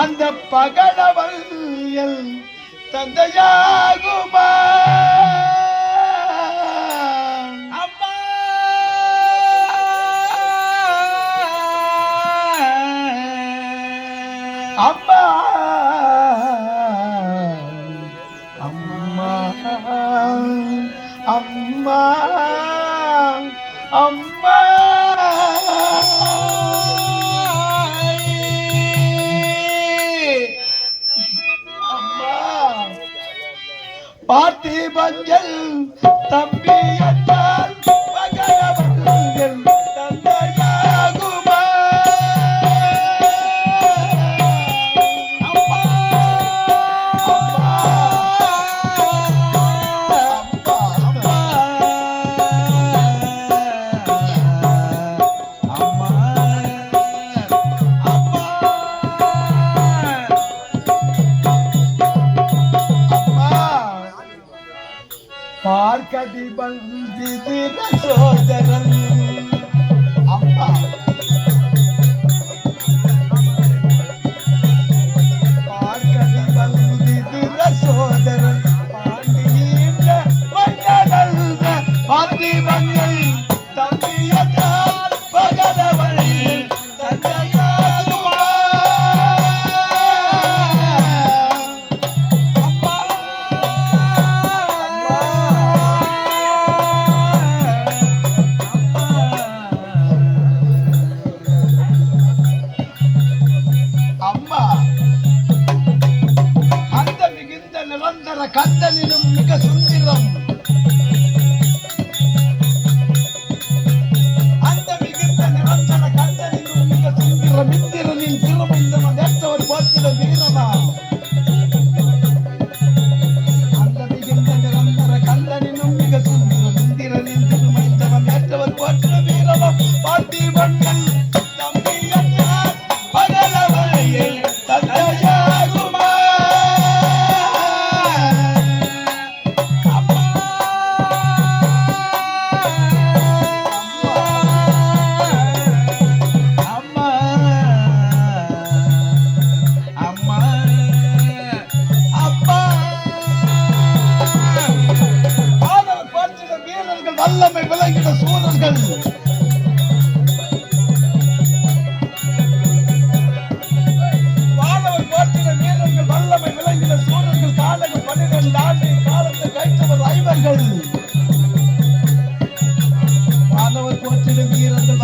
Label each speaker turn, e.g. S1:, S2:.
S1: அந்த பகலவல் என் தந்தையாகுமா
S2: அம்மா!
S1: அம்மா! அம்மா! அம்மா! पार्थिव जल तपी பார்க்கதி பந்திதிர சோதரன் கத்தனினும் மிக சுந்தரம் வல்லமை விளங்கின சூரர்கள் வானவர் போற்றின வீரர்கள் வல்லமை விளங்கின சூரர்கள் காலங்கள் பன்னிரண்டு ஆண்டு காலத்தை கைத்தவர் ஐவர்கள். வானவர் போற்றின வீரர்கள்